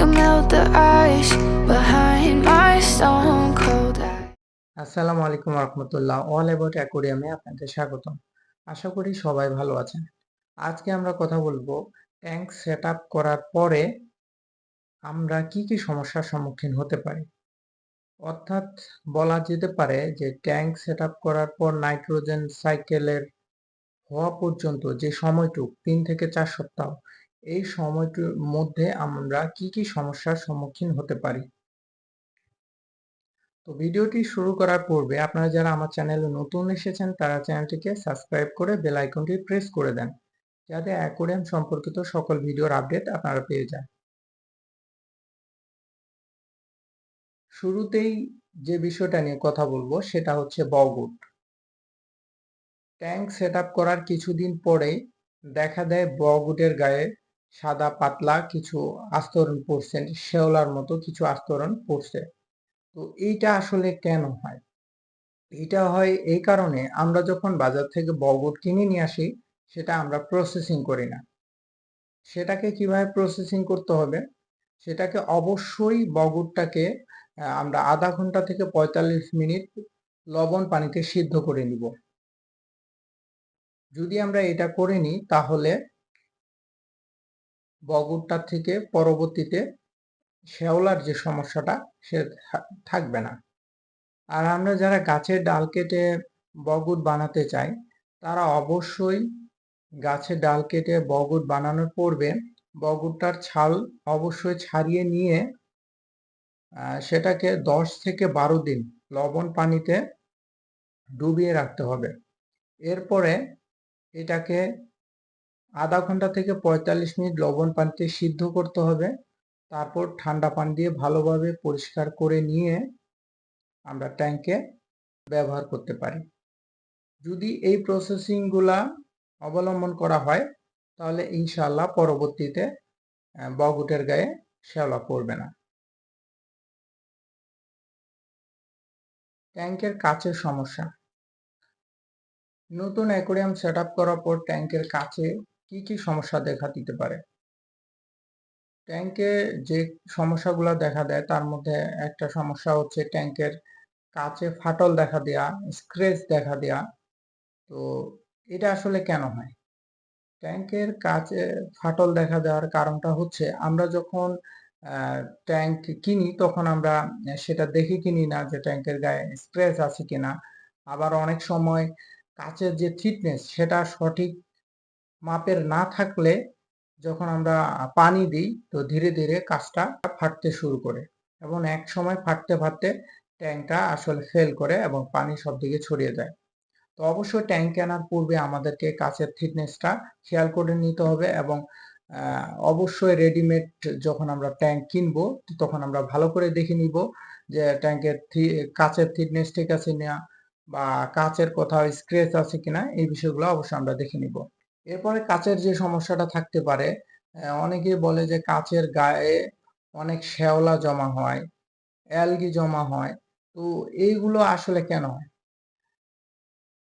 You melt the ice behind my stone cold eyes. আসসালামু আলাইকুম রহমতুল্লাহ। All about অ্যাকোরিয়ামে আপনাদের স্বাগতম। আশা করি সবাই ভালো আছেন। আজকে আমরা কথা বলব ট্যাঙ্ক সেট আপ করার পরে আমরা কি কি সমস্যার সম্মুখীন হতে পারি। অর্থাৎ বলা যেতে পারে যে ট্যাঙ্ক সেট আপ করার পর নাইট্রোজেন সাইকেলের হওয়া পর্যন্ত যে সময়টুক, তিন থেকে চার সপ্তাহ এই সময়টির মধ্যে আমরা কি কি সমস্যার সম্মুখীন হতে পারি? তো ভিডিওটি শুরু করার পূর্বে আপনারা যারা আমার চ্যানেলে নতুন এসেছেন, তারা চ্যানেলটিকে সাবস্ক্রাইব করে বেল আইকনটি প্রেস করে দেন, যাতে অ্যাকোরিয়াম সম্পর্কিত সকল ভিডিওর আপডেট আপনারা পেয়ে যান। শুরুতেই যে বিষয়টা নিয়ে কথা বলব, সেটা হচ্ছে বগুট। ট্যাঙ্ক সেট করার কিছুদিন পরেই দেখা দেয় বগুটের গায়ে সাদা, পাতলা কিছু আস্তরণ পড়ছে শেওলার মতো কিছু আস্তরণ পড়ছে তো এইটা আসলে কেন হয়? এটা হয় এই কারণে আমরা যখন বাজার থেকে বগট কিনে নিয়ে আসি, সেটা আমরা প্রসেসিং করি না। সেটাকে কীভাবে প্রসেসিং করতে হবে? সেটাকে অবশ্যই বগটটাকে আমরা আধা ঘণ্টা থেকে পঁয়তাল্লিশ মিনিট লবণ পানিতে সিদ্ধ করে নিব। যদি আমরা এটা করে নিই, তাহলে বগটটা থেকে পরবর্তীতে শেওলার যে সমস্যাটা, সে থাকবে না। আর আমরা যারা গাছের ডাল কেটে বগুট বানাতে চাই, তারা অবশ্যই গাছের ডাল কেটে বগুট বানানোর পূর্বে বগুটটার ছাল অবশ্যই ছাড়িয়ে নিয়ে সেটাকে দশ থেকে বারো দিন লবণ পানিতে ডুবিয়ে রাখতে হবে। এরপরে এটাকে আধা ঘণ্টা থেকে পঁয়তাল্লিশ মিনিট লবণ পানিতে সিদ্ধ করতে হবে। তারপর ঠান্ডা পানি দিয়ে ভালোভাবে পরিষ্কার করে নিয়ে আমরা ট্যাঙ্কে ব্যবহার করতে পারি। যদি এই প্রসেসিংগুলা অবলম্বন করা হয়, তাহলে ইনশাল্লাহ পরবর্তীতে বগুটের গায়ে শ্যাওলা পড়বে না। ট্যাঙ্কের কাচের সমস্যা। নতুন অ্যাকোরিয়াম সেট করার পর ট্যাঙ্কের কাছে কি কি সমস্যা দেখা দিতে পারে? ট্যাঙ্কে যে সমস্যাগুলো দেখা দেয়, তার মধ্যে একটা সমস্যা হচ্ছে ট্যাঙ্কের কাছে ফাটল দেখা দেয়া স্ক্রেচ দেখা দেয়া। তো এটা আসলে কেন হয়? ট্যাঙ্কের কাছে ফাটল দেখা দেওয়ার কারণটা হচ্ছে, আমরা যখন ট্যাঙ্ক কিনি, তখন আমরা সেটা দেখে কিনি না যে ট্যাঙ্কের গায়ে স্ক্র্যাচ আছে কিনা। আবার অনেক সময় কাচের যে থিকনেস সেটা সঠিক মাপের না থাকলে যখন আমরা পানি দিই, তো ধীরে ধীরে কাজটা ফাটতে শুরু করে এবং এক সময় ফাটতে ফাটতে ট্যাঙ্কটা আসলে ফেল করে এবং পানি সব দিকে ছড়িয়ে যায়। তো অবশ্যই ট্যাঙ্ক কেনার পূর্বে আমাদেরকে কাছের থিকনেসটা খেয়াল করে নিতে হবে এবং অবশ্যই রেডিমেড যখন আমরা ট্যাঙ্ক কিনবো তখন আমরা ভালো করে দেখে নিব যে ট্যাঙ্কের কাচের থিকনেস ঠিক আছে না বা কাচের কোথাও স্ক্রেচ আছে কিনা, এই বিষয়গুলো অবশ্যই আমরা দেখে নিব। এরপরে কাচের যে সমস্যাটা থাকতে পারে অনেকেই বলে যে কাচের গায়ে অনেক শ্যাওলা জমা হয়, অ্যালগি জমা হয়, তো এইগুলো আসলে কেন? হয়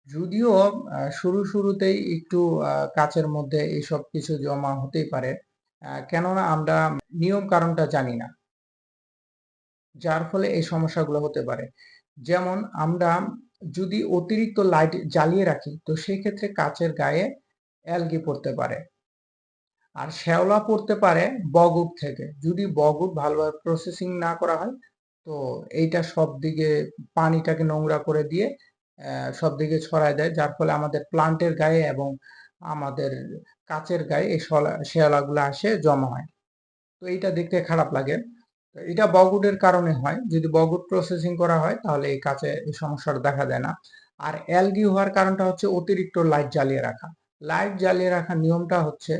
যদিও শুরু শুরুতেই একটু কাচের মধ্যে এইসব কিছু জমা হতেই পারে কেননা আমরা নিয়ম কারণটা জানি না। যার ফলে এই সমস্যাগুলো হতে পারে। যেমন আমরা যদি অতিরিক্ত লাইট জ্বালিয়ে রাখি, তো সেই ক্ষেত্রে কাচের গায়ে অ্যালগি পড়তে পারে। আর শ্যাওলা পড়তে পারে বগুট থেকে। যদি বগুট ভালোভাবে প্রসেসিং না করা হয়, তো এইটা সব দিকে পানিটাকে নোংরা করে দিয়ে সব দিকে ছড়ায় দেয়। যার ফলে আমাদের প্লান্টের গায়ে এবং আমাদের কাচের গায়ে এই শেয়ালাগুলো আসে, জমা হয়। তো এইটা দেখতে খারাপ লাগে। এটা বগুটের কারণে হয়। যদি বগুট প্রসেসিং করা হয়, তাহলে এই কাছে এই সমস্যাটা দেখা দেয় না। আর অ্যালগি হওয়ার কারণটা হচ্ছে অতিরিক্ত লাইট জ্বালিয়ে রাখা। লাইট জ্বালিয়ে রাখার নিয়মটা হচ্ছে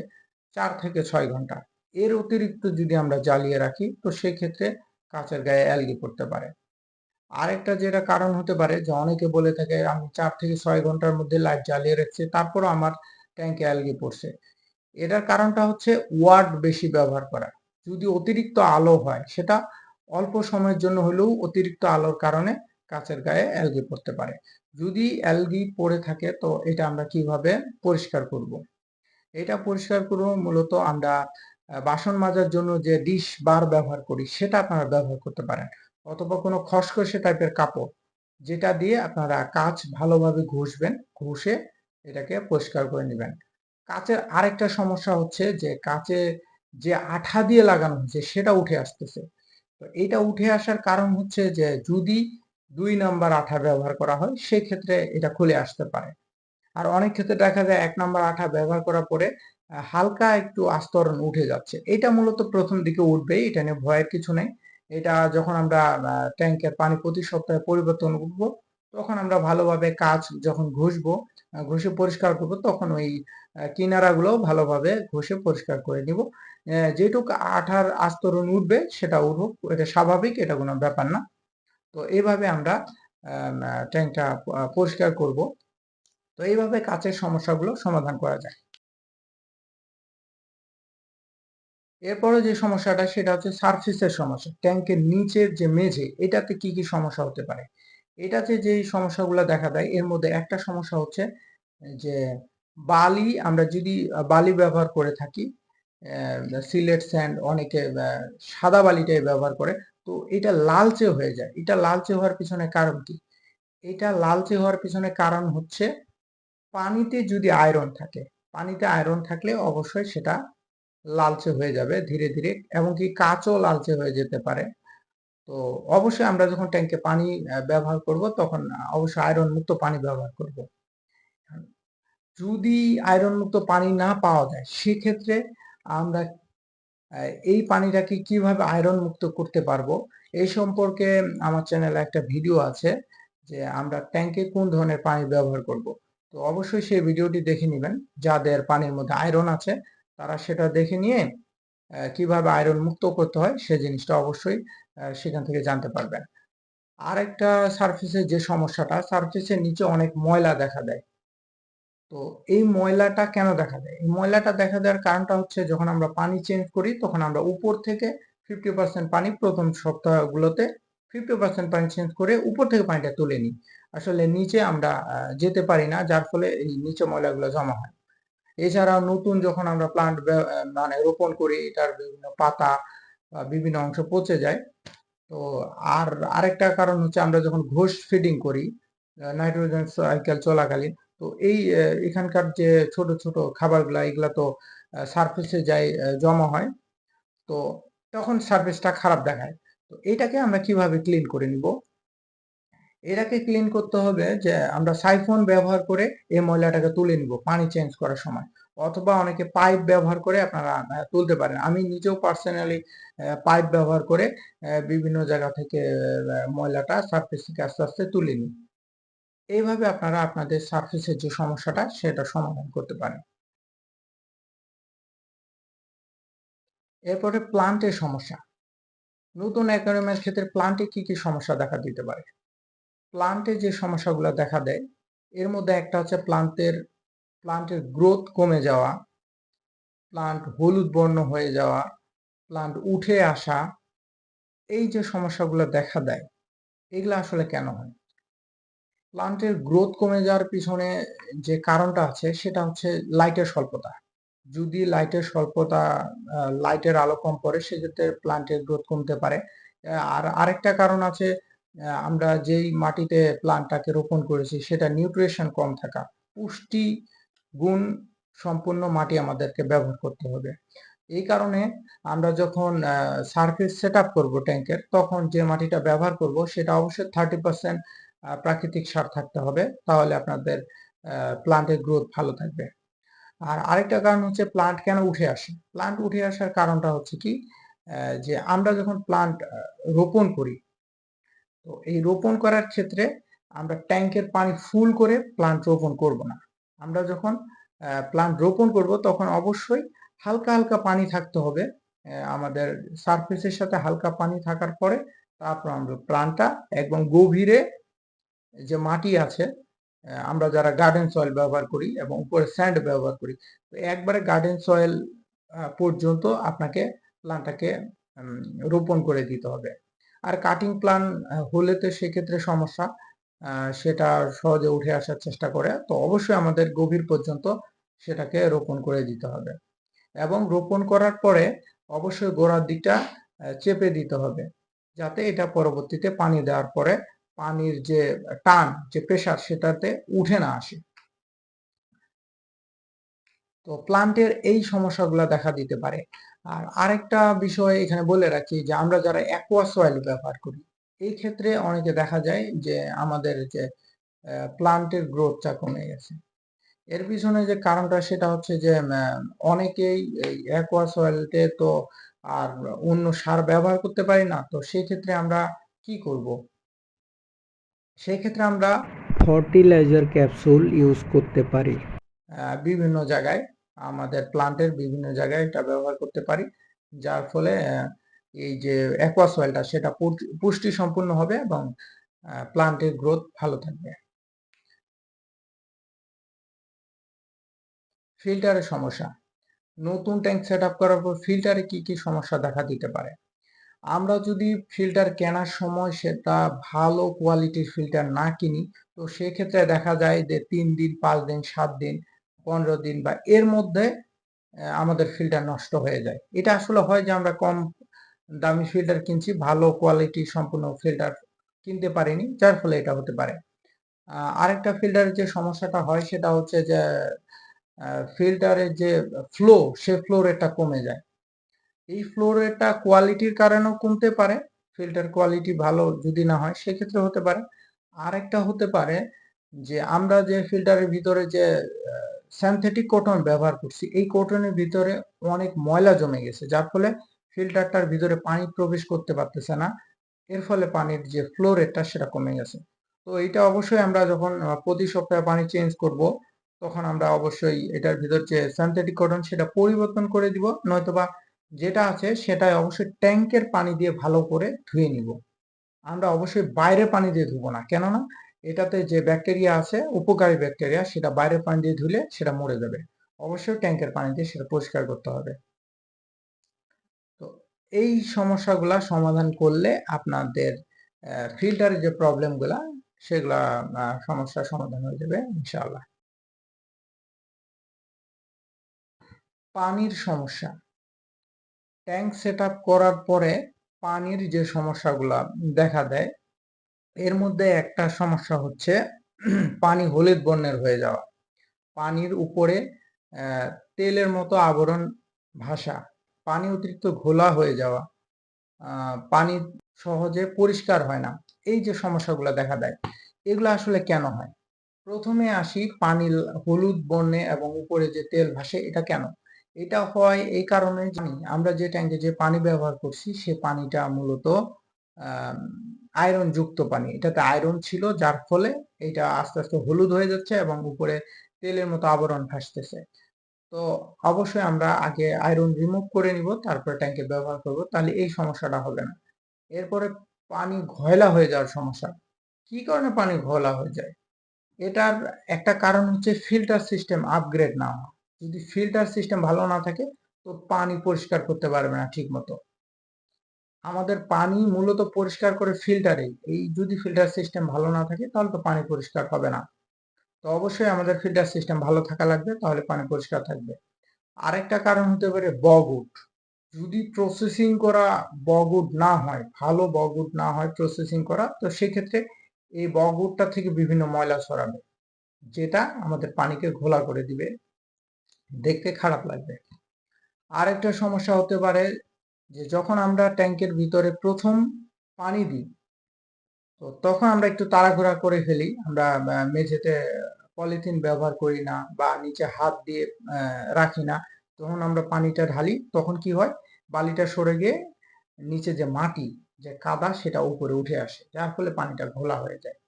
চার থেকে ছয় ঘণ্টা। এর অতিরিক্ত যদি আমরা জ্বালিয়ে রাখি, তো সেক্ষেত্রে কাঁচের গায়ে অ্যালগি পড়তে পারে। আরেকটা যেটা কারণ হতে পারে যে অনেকে বলে থাকে, আমি চার থেকে ছয় ঘণ্টার মধ্যে লাইট জ্বালিয়ে রাখছি, তারপরও আমার ট্যাঙ্কে অ্যালগি পড়ছে। এটার কারণটা হচ্ছে ওয়ার্ড বেশি ব্যবহার করা। যদি অতিরিক্ত আলো হয়, সেটা অল্প সময়ের জন্য হলেও অতিরিক্ত আলোর কারণে কাঁচের গায়ে অ্যালগি পড়তে পারে। যদি অ্যালগি পড়ে থাকে, তো এটা আমরা কীভাবে পরিষ্কার করব। এটা পরিষ্কার করব মূলত আমরা বাসন মাজার জন্য যে ডিশ বার ব্যবহার করি, সেটা আপনারা ব্যবহার করতে পারেন। অথবা কোনো খসখসে টাইপের কাপড়, যেটা দিয়ে আপনারা কাঁচ ভালোভাবে ঘষবেন, ঘষে এটাকে পরিষ্কার করে নেবেন। কাঁচের আরেকটা সমস্যা হচ্ছে যে, কাঁচে যে আঠা দিয়ে লাগানো হচ্ছে, সেটা উঠে আসতেছে। তো এটা উঠে আসার কারণ হচ্ছে যে, যদি দুই নাম্বার আঠা ব্যবহার করা হয়, সেক্ষেত্রে এটা খুলে আসতে পারে। আর অনেক ক্ষেত্রে দেখা যায় এক নাম্বার আঠা ব্যবহার করার পরে হালকা একটু আস্তরণ উঠে যাচ্ছে। এটা মূলত প্রথম দিকে উঠবেই, এটা নিয়ে ভয়ের কিছু নেই। এটা যখন আমরা ট্যাঙ্কের পানি প্রতি সপ্তাহে পরিবর্তন করব, তখন আমরা ভালোভাবে কাজ যখন ঘষবো ঘষে পরিষ্কার করব, তখন ওই কিনারাগুলো ভালোভাবে ঘষে পরিষ্কার করে নিব। যেটুকু আঠার আস্তরণ উঠবে, সেটা উঠুক, এটা স্বাভাবিক, এটা কোনো ব্যাপার না। তো এইভাবে আমরা ট্যাঙ্কটা পরিষ্কার করব। তো এইভাবে কাচের সমস্যাগুলো সমাধান করা যায়। এরপরে যে সমস্যাটা, সেটা হচ্ছে সারফেসের সমস্যা। ট্যাঙ্কের নিচের যে মেঝে, এটাতে কি কি সমস্যা হতে পারে? এটাতে যে সমস্যাগুলো দেখা দেয়, এর মধ্যে একটা সমস্যা হচ্ছে, যে বালি, আমরা যদি বালি ব্যবহার করে থাকি সিলেট স্যান্ড অনেকে সাদা বালিটাই ব্যবহার করে তো এটা লালচে হয়ে যায়। এটা লালচে হওয়ার পিছনে কারণ কি? এটা লালচে হওয়ার পিছনে কারণ হচ্ছে পানিতে যদি আয়রন থাকে, পানিতে আয়রন থাকলে অবশ্যই সেটা লালচে হয়ে যাবে ধীরে ধীরে এমনকি কাঁচও লালচে হয়ে যেতে পারে। তো অবশ্যই আমরা যখন ট্যাঙ্কে পানি ব্যবহার করব তখন অবশ্যই আয়রন মুক্ত পানি ব্যবহার করব। যদি আয়রন মুক্ত পানি না পাওয়া যায়, সেক্ষেত্রে আমরা এই পানিটাকে কীভাবে আয়রন মুক্ত করতে পারব? এই সম্পর্কে আমার চ্যানেলে একটা ভিডিও আছে যে আমরা ট্যাঙ্কে কোন ধরনের পানি ব্যবহার করব। তো অবশ্যই সেই ভিডিওটি দেখে নেবেন। যাদের পানির মধ্যে আয়রন আছে, তারা সেটা দেখে নিয়ে কীভাবে আয়রন মুক্ত করতে হয়, সে জিনিসটা অবশ্যই সেখান থেকে জানতে পারবেন। আর একটা সার্ফেসের যে সমস্যাটা সার্ফেসের নিচে অনেক ময়লা দেখা দেয়। তো এই ময়লাটা কেন দেখা দেয় এই ময়লাটা দেখা দেওয়ার কারণটা হচ্ছে যখন আমরা পানি চেঞ্জ করি, তখন আমরা উপর থেকে ফিফটি পার্সেন্ট পানি প্রথম সপ্তাহগুলোতে ফিফটি পার্সেন্ট পানি চেঞ্জ করে উপর থেকে পানিটা তুলে নিই। আসলে নিচে আমরা যেতে পারি না, যার ফলে এই নিচে ময়লাগুলো জমা হয়। এছাড়াও নতুন যখন আমরা প্লান্ট মানে রোপণ করি, এটার বিভিন্ন পাতা বা বিভিন্ন অংশ পচে যায়। তো আর আরেকটা কারণ হচ্ছে আমরা যখন ঘোষ ফিডিং করি নাইট্রোজেন সাইকেল চলাকালীন তো এই এখানকার যে ছোট ছোট খাবারগুলা, এগুলা তো সারফেসে যায় জমা হয়। তো তখন সারফেসটা খারাপ দেখায়। তো এটাকে আমরা কীভাবে ক্লিন করে নিব? এটাকে ক্লিন করতে হবে যে, আমরা সাইফন ব্যবহার করে এই ময়লাটাকে তুলে নিব পানি চেঞ্জ করার সময়। অথবা অনেকে পাইপ ব্যবহার করে আপনারা তুলতে পারেন। আমি নিজেও পার্সোনালি পাইপ ব্যবহার করে বিভিন্ন জায়গা থেকে ময়লাটা সারফেস থেকে আস্তে আস্তে তুলে নিই। এইভাবে আপনারা আপনাদের সার্ফেসের যে সমস্যাটা, সেটা সমাধান করতে পারেন। এরপরে প্লান্টের সমস্যা। নতুন অ্যাকোয়ারিয়ামের ক্ষেত্রে প্লান্টে কি কি সমস্যা দেখা দিতে পারে? প্লান্টে যে সমস্যাগুলো দেখা দেয়, এর মধ্যে একটা হচ্ছে প্লান্টের প্লান্টের গ্রোথ কমে যাওয়া প্লান্ট হলুদ বর্ণ হয়ে যাওয়া প্লান্ট উঠে আসা, এই যে সমস্যাগুলো দেখা দেয়, এগুলো আসলে কেন হয়? প্লান্টের গ্রোথ কমে যাওয়ার পিছনে যে কারণটা আছে, সেটা হচ্ছে লাইটের স্বল্পতা। যদি লাইটের স্বল্পতা লাইটের আলো কম পড়ে, সেক্ষেত্রে প্লান্টের গ্রোথ কমতে পারে। আর আরেকটা কারণ আছে আমরা যেই মাটিতে প্লান্টটাকে রোপণ করেছি, সেটা নিউট্রিশন কম থাকা। পুষ্টি গুণ সম্পূর্ণ মাটি আমাদেরকে ব্যবহার করতে হবে। এই কারণে আমরা যখন সারফেস সেট আপ করব ট্যাঙ্কের তখন যে মাটিটা ব্যবহার করব, সেটা অবশ্যই থার্টি পার্সেন্ট প্রাকৃতিক সার থাকতে হবে, তাহলে আপনাদের প্লান্টের গ্রোথ ভালো থাকবে। আর আরেকটা কারণ হচ্ছে প্লান্ট কেন উঠে আসে? প্লান্ট উঠে আসার কারণটা হচ্ছে কি যে আমরা যখন প্লান্ট রোপণ করি, তো এই রোপণ করার ক্ষেত্রে আমরা ট্যাঙ্কের পানি ফুল করে প্লান্ট রোপণ করব না। আমরা যখন প্লান্ট রোপণ করব, তখন অবশ্যই হালকা হালকা পানি থাকতে হবে আমাদের সারফেসের সাথে হালকা পানি থাকার পরে তারপর আমরা প্লান্টটা একদম গভীরে যে মাটি আছে আমরা যারা গার্ডেন সয়েল ব্যবহার করি এবং উপরে স্যান্ড ব্যবহার করি, তো একবারে গার্ডেন সয়েল পর্যন্ত আপনাকে প্লান্টটাকে রোপণ করে দিতে হবে। আর কাটিং প্লান হলে তো সেক্ষেত্রে সমস্যা সেটা সহজে উঠে আসার চেষ্টা করে, তো অবশ্যই আমাদের গভীর পর্যন্ত সেটাকে রোপণ করে দিতে হবে। এবং রোপণ করার পরে অবশ্যই গোড়ার দিকটা চেপে দিতে হবে, যাতে এটা পরবর্তীতে পানি দেওয়ার পরে পানির যে টান, যে প্রেসার সেটাতে উঠে না আসে। তো প্লান্টের এই সমস্যাগুলো দেখা দিতে পারে। আর আরেকটা বিষয় এখানে বলে রাখি যে, আমরা যারা অ্যাকোয়া সয়েল ব্যবহার করি, এই ক্ষেত্রে অনেকে দেখা যায় যে, আমাদের যে প্লান্টের গ্রোথটা কমে গেছে। এর পিছনে যে কারণটা সেটা হচ্ছে যে অনেকেই অ্যাকোয়া সয়েলতে তো আর অন্য সার ব্যবহার করতে পারি না। তো সেই ক্ষেত্রে আমরা কি করব? সেই ক্ষেত্রে আমরা ফার্টিলাইজার ক্যাপসুল ইউজ করতে পারি। বিভিন্ন জায়গায় আমাদের প্লান্টের বিভিন্ন জায়গায় এটা ব্যবহার করতে পারি। যার ফলে এই যে অ্যাকোয়া সয়েলটা সেটা পুষ্টি- পুষ্টি সম্পূর্ণ হবে এবং প্লান্টের গ্রোথ ভালো থাকবে। ফিল্টারের সমস্যা। নতুন ট্যাঙ্ক সেট আপ করার পর ফিল্টারে কি কি সমস্যা দেখা দিতে পারে? আমরা যদি ফিল্টার কেনার সময় সেটা ভালো কোয়ালিটির ফিল্টার না কিনি, তো সেক্ষেত্রে দেখা যায় যে তিন দিন, পাঁচ দিন, সাত দিন, পনেরো দিন বা এর মধ্যে আমাদের ফিল্টার নষ্ট হয়ে যায়। এটা আসলে হয় যে আমরা কম দামি ফিল্টার কিনছি, ভালো কোয়ালিটি সম্পূর্ণ ফিল্টার কিনতে পারিনি, যার ফলে এটা হতে পারে। আরেকটা ফিল্টারের যে সমস্যাটা হয় সেটা হচ্ছে যে ফিল্টারের যে ফ্লো সে ফ্লো রেটটা কমে যায়। এই ফ্লো রেটটা কোয়ালিটির কারণেও কমতে পারে ফিল্টার কোয়ালিটি ভালো যদি না হয় সেক্ষেত্রে হতে পারে। আরেকটা হতে পারে যে আমরা যে ফিল্টারের ভিতরে যে সিনথেটিক কটন ব্যবহার করছি, এই কটনের ভিতরে অনেক ময়লা জমে গেছে, যার ফলে ফিল্টারটার ভিতরে পানি প্রবেশ করতে পারতেছে না। এর ফলে পানির যে ফ্লো রেটটা সেটা কমে গেছে। তো এটা অবশ্যই আমরা যখন প্রতি সপ্তাহে পানি চেঞ্জ করব, তখন আমরা অবশ্যই এটার ভিতর যে সিনথেটিক কটন সেটা পরিবর্তন করে দিব, নয়তোবা যেটা আছে সেটাই অবশ্যই ট্যাঙ্কের পানি দিয়ে ভালো করে ধুয়ে নিব। আমরা অবশ্যই বাইরে পানি দিয়ে ধুবো না, কেননা এটাতে যে ব্যাকটেরিয়া আছে, উপকারী ব্যাকটেরিয়া, সেটা বাইরের পানি দিয়ে ধুলে সেটা মরে যাবে। অবশ্যই ট্যাঙ্কের পানি দিয়ে সেটা পরিষ্কার করতে হবে। তো এই সমস্যাগুলা সমাধান করলে আপনাদের ফিল্টারের যে প্রবলেমগুলা সেগুলা সমস্যার সমাধান হয়ে যাবে, ইনশাআল্লাহ। পানির সমস্যা। ট্যাঙ্ক সেট করার পরে পানির যে সমস্যাগুলা দেখা দেয়, এর মধ্যে একটা সমস্যা হচ্ছে পানি হলুদ বর্ণের হয়ে যাওয়া। পানির উপরে তেলের মতো আবরণ ভাসা, পানি অতিরিক্ত ঘোলা হয়ে যাওয়া পানি সহজে পরিষ্কার হয় না, এই যে সমস্যাগুলো দেখা দেয়, এগুলো আসলে কেন হয়? প্রথমে আসি পানি হলুদ বর্ণে এবং উপরে যে তেল ভাসে, এটা কেন? এটা হয় এই কারণে জানি আমরা যে ট্যাঙ্কে যে পানি ব্যবহার করছি, সে পানিটা মূলত আয়রন যুক্ত পানি। এটাতে আয়রন ছিল, যার ফলে এটা আস্তে আস্তে হলুদ হয়ে যাচ্ছে এবং উপরে তেলের মতো আবরণ ভাসতেছে। তো অবশ্যই আমরা আগে আয়রন রিমুভ করে নিব, তারপরে ট্যাঙ্কে ব্যবহার করব, তাহলে এই সমস্যাটা হবে না। এরপরে পানি ঘয়লা হয়ে যাওয়ার সমস্যা। কি কারণে পানি ঘোলা হয়ে যায়? এটার একটা কারণ হচ্ছে ফিল্টার সিস্টেম আপগ্রেড না হওয়া যদি ফিল্টার সিস্টেম ভালো না থাকে, তো পানি পরিষ্কার করতে পারবে না ঠিক মতো আমাদের পানি মূলত পরিষ্কার করে ফিল্টারে এই যদি ফিল্টার সিস্টেম ভালো না থাকে, তাহলে তো পানি পরিষ্কার হবে না। তো অবশ্যই আমাদের ফিল্টার সিস্টেম ভালো থাকা লাগবে, তাহলে পানি পরিষ্কার থাকবে। আরেকটা কারণ হতে পারে বগুড যদি প্রসেসিং করা বগুড না হয়, ভালো বগুড না হয় প্রসেসিং করা, তো সেক্ষেত্রে এই বগুডটা থেকে বিভিন্ন ময়লা ছড়াবে, যেটা আমাদের পানিকে ঘোলা করে দিবে। দেখতে খারাপ লাগবে। আরেকটা সমস্যা হতে পারে যে যখন আমরা ট্যাঙ্কের ভিতরে প্রথম পানি দিই, তো তখন আমরা একটু তাড়াঘোড়া করে ফেলি। আমরা মেঝেতে পলিথিন ব্যবহার করি না বা নিচে হাত দিয়ে রাখি না। তখন আমরা পানিটা ঢালি, তখন কি হয়? বালিটা সরে গিয়ে নিচে যে মাটি, যে কাদা, সেটা উপরে উঠে আসে। যার ফলে পানিটা ঘোলা হয়ে যায়।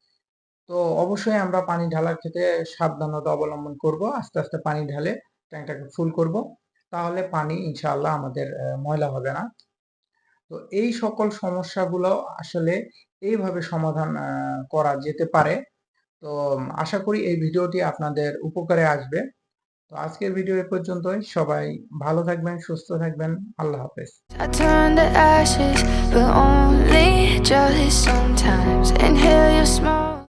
তো অবশ্যই আমরা পানি ঢালার ক্ষেত্রে সাবধানতা অবলম্বন করব। আস্তে আস্তে পানি ঢালে ট্যাঙ্কটাকে ফুল করব। তাহলে পানি ইনশাআল্লাহ আমাদের ময়লা হবে না। তো এই সকল সমস্যাগুলো আসলে এইভাবে সমাধান করা যেতে পারে। তো আশা করি এই ভিডিওটি আপনাদের উপকারে আসবে। তো আজকের ভিডিও এ পর্যন্তই। সবাই ভালো থাকবেন, সুস্থ থাকবেন। আল্লাহ হাফেজ.